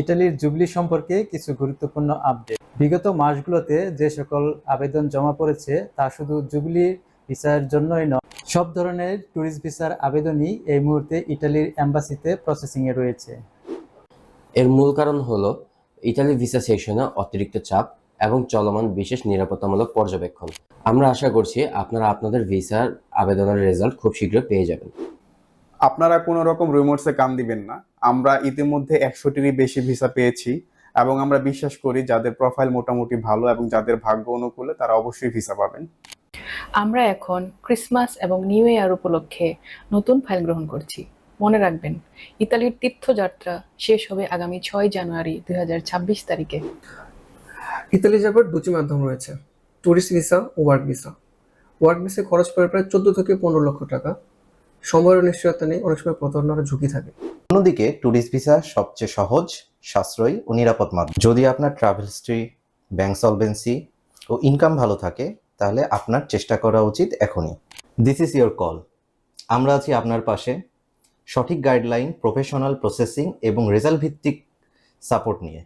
ইটালির জুবলি সম্পর্কে কিছু গুরুত্বপূর্ণ আপডেট বিগত মাসগুলোতে যে সকল আবেদন জমা পড়েছে তা শুধু জুবলি ভিসার জন্যই নয় সব ধরনের ট্যুরিস্ট ভিসার আবেদনই এই মুহূর্তে ইটালির অ্যাম্বাসিতে প্রসেসিংয়ে রয়েছে। এর মূল কারণ হলো ইতালি ভিসা সেকশনে অতিরিক্ত চাপ এবং চলমান বিশেষ নিরাপত্তামূলক পর্যবেক্ষণ। আমরা আশা করছি আপনারা আপনাদের ভিসার আবেদনের রেজাল্ট খুব শীঘ্র পেয়ে যাবেন। আপনারা কোনো রকম রুমার্সে কান দিবেন না। আমরা ইতিমধ্যে একশোটিরই বেশি ভিসা পেয়েছি এবং আমরা বিশ্বাস করি যাদের প্রোফাইল মোটামুটি ভালো এবং যাদের ভাগ্য অনুকূলে তারা অবশ্যই ভিসা পাবেন। আমরা এখন ক্রিসমাস এবং নিউ ইয়ার উপলক্ষে নতুন ফাইল গ্রহণ করছি। মনে রাখবেন ইতালির তীর্থযাত্রা শেষ হবে আগামী ছয় জানুয়ারি দু হাজার ছাব্বিশ তারিখে। ইতালি যাবার দুটি মাধ্যম রয়েছে ট্যুরিস্ট ভিসা ও ওয়ার্ক ভিসা ওয়ার্ক ভিসা খরচ পড়ে প্রায় চোদ্দ থেকে পনেরো লক্ষ টাকা। সময়ের নিশ্চয়তা নেই, অনেক সময় প্রতারণার ঝুঁকি থাকে। অন্যদিকে ট্যুরিস্ট ভিসা সবচেয়ে সহজ, সাশ্রয়ী ও নিরাপদ মাধ্যম। যদি আপনার ট্রাভেল হিস্ট্রি ব্যাংক সলভেন্সি ও ইনকাম ভালো থাকে, তাহলে আপনার চেষ্টা করা উচিত এখনই। দিস ইজ ইয়োর কল আমরা আছি আপনার পাশে। সঠিক গাইডলাইন প্রফেশনাল প্রসেসিং এবং রেজাল্ট ভিত্তিক সাপোর্ট নিয়ে।